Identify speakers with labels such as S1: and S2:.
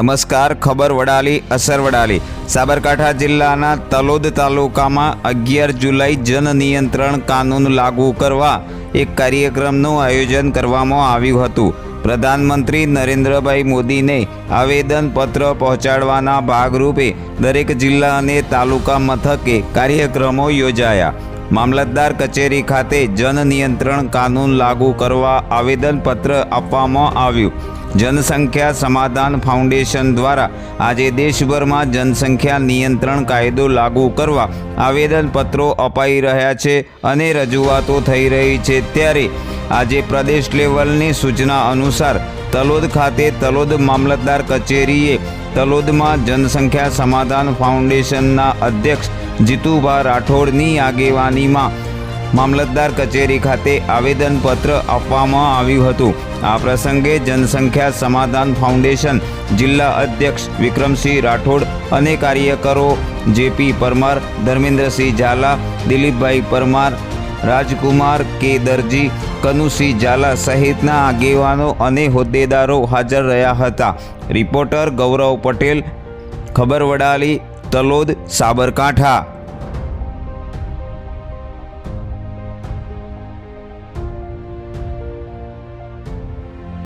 S1: નમસ્કાર, ખબર વડાલી, અસર વડાલી. સાબરકાંઠા જિલ્લાના તલોદ તાલુકામાં અગિયાર જુલાઈ જન નિયંત્રણ કાનૂન લાગુ કરવા એક કાર્યક્રમનું આયોજન કરવામાં આવ્યું હતું. પ્રધાનમંત્રી નરેન્દ્રભાઈ મોદીને આવેદનપત્ર પહોંચાડવાના ભાગરૂપે દરેક જિલ્લા અને તાલુકા મથકે કાર્યક્રમો યોજાયા. મામલતદાર કચેરી ખાતે જન નિયંત્રણ કાનૂન લાગુ કરવા આવેદનપત્ર આપવામાં આવ્યું. જનસંખ્યા સમાધાન ફાઉન્ડેશન દ્વારા આજે દેશભરમાં જનસંખ્યા નિયંત્રણ કાયદો લાગુ કરવા આવેદનપત્રો અપાઈ રહ્યા છે અને રજૂઆતો થઈ રહી છે ત્યારે આજે પ્રદેશ લેવલની સૂચના અનુસાર તલોદ ખાતે તલોદ મામલતદાર કચેરીએ તલોદમાં જનસંખ્યા સમાધાન ફાઉન્ડેશનના અધ્યક્ષ જીતુભા રાઠોડની આગેવાનીમાં મામલતદાર કચેરી ખાતે આવેદનપત્ર આપવામાં આવ્યું હતું. આ પ્રસંગે જનસંખ્યા સમાધાન ફાઉન્ડેશન, જિલ્લા અધ્યક્ષ વિક્રમસિંહ રાઠોડ અને કાર્યકરો જેપી પરમાર, ધર્મેન્દ્રસિંહ ઝાલા, દિલીપભાઈ પરમાર, રાજકુમાર કે દરજી કનુસિંહ ઝાલા સહિતના આગેવાનો અને હોદ્દેદારો હાજર રહ્યા હતા. રિપોર્ટર ગૌરવ પટેલ ખબર વડાલી તલોદ, સાબરકાંઠા.